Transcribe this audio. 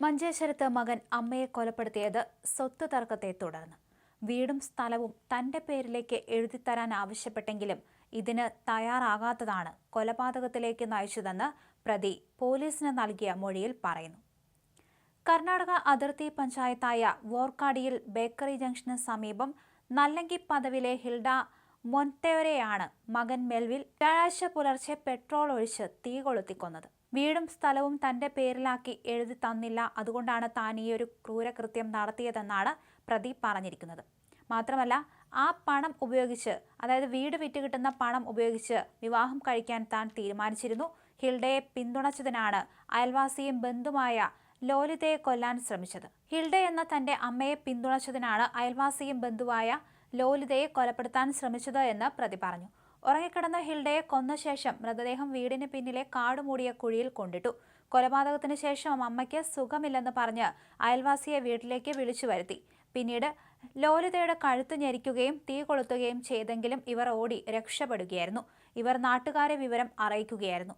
മഞ്ചേശ്വരത്ത് മകൻ അമ്മയെ കൊലപ്പെടുത്തിയത് സ്വത്ത് തർക്കത്തെ തുടർന്ന്. വീടും സ്ഥലവും തന്റെ പേരിലേക്ക് എഴുതിത്തരാൻ ആവശ്യപ്പെട്ടെങ്കിലും ഇതിന് തയ്യാറാകാത്തതാണ് കൊലപാതകത്തിലേക്ക് നയിച്ചതെന്ന് പ്രതി പോലീസിന് നൽകിയ മൊഴിയിൽ പറയുന്നു. കർണാടക അതിർത്തി പഞ്ചായത്തായ വോർക്കാടിയിൽ ബേക്കറി ജംഗ്ഷന് സമീപം നല്ലങ്കി പദവിലെ ഹിൽഡ മൊന്റോരെയാണ് മകൻ മെൽവിൽ വ്യാഴാഴ്ച പുലർച്ചെ പെട്രോൾ ഒഴിച്ച് തീ കൊളുത്തിക്കൊന്നത്. വീടും സ്ഥലവും തന്റെ പേരിലാക്കി എഴുതി തന്നില്ല. അതുകൊണ്ടാണ് താൻ ഈ ഒരു ക്രൂരകൃത്യം നടത്തിയതെന്നാണ് പ്രതി പറഞ്ഞിരിക്കുന്നത്. മാത്രമല്ല ആ പണം ഉപയോഗിച്ച് അതായത് വീട് വിറ്റ് കിട്ടുന്ന പണം ഉപയോഗിച്ച് വിവാഹം കഴിക്കാൻ താൻ തീരുമാനിച്ചിരുന്നു. ഹിൽഡയെ പിന്തുണച്ചതിനാണ് അയൽവാസിയും ബന്ധുമായ ലോലിതയെ കൊല്ലാൻ ശ്രമിച്ചത്. ഹിൽഡ എന്ന തന്റെ അമ്മയെ പിന്തുണച്ചതിനാണ് അയൽവാസിയും ബന്ധുവായ ലോലിതയെ കൊലപ്പെടുത്താൻ ശ്രമിച്ചത് എന്ന് പ്രതി പറഞ്ഞു. ഉറങ്ങിക്കിടന്ന ഹിൽഡയെ കൊന്ന ശേഷം മൃതദേഹം വീടിന് പിന്നിലെ കാടുമൂടിയ കുഴിയിൽ കൊണ്ടിട്ടു. കൊലപാതകത്തിന് ശേഷം അമ്മയ്ക്ക് സുഖമില്ലെന്ന് പറഞ്ഞ് അയൽവാസിയെ വീട്ടിലേക്ക് വിളിച്ചു വരുത്തി. പിന്നീട് ലോലിതയുടെ കഴുത്ത് ഞെരിക്കുകയും തീ കൊളുത്തുകയും ചെയ്തെങ്കിലും ഇവർ ഓടി രക്ഷപ്പെടുകയായിരുന്നു. ഇവർ നാട്ടുകാരെ വിവരം അറിയിക്കുകയായിരുന്നു.